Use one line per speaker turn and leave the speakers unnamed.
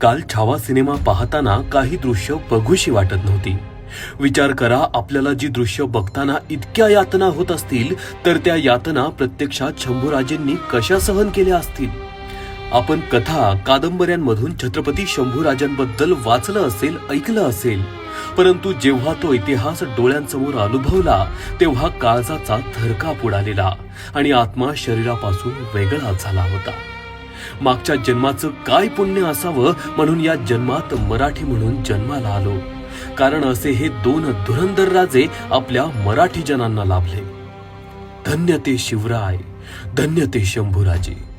काल छावा सिनेमा पाहताना काही दृश्य बघूशी वाटत नव्हती. विचार करा आपल्याला जी दृश्य बघताना इतक्या यातना होत असतील तर त्या यातना प्रत्यक्षात शंभूराजेंनी कशा सहन केल्या असतील? आपण कथा कादंबऱ्यांमधून छत्रपती शंभूराजांबद्दल वाचलं असेल ऐकलं असेल. परंतु जेव्हा तो इतिहास डोळ्यांसमोर अनुभवला तेव्हा काळजाचा थरकाप उडालेला आणि आत्मा शरीरापासून वेगळा झाला होता. मागच्या जन्माचं काय पुण्य असावं म्हणून या जन्मात मराठी म्हणून जन्माला आलो. कारण असे हे दोन धुरंधर राजे आपल्या मराठी जनांना लाभले. धन्य ते शिवराय धन्य ते शंभूराजे.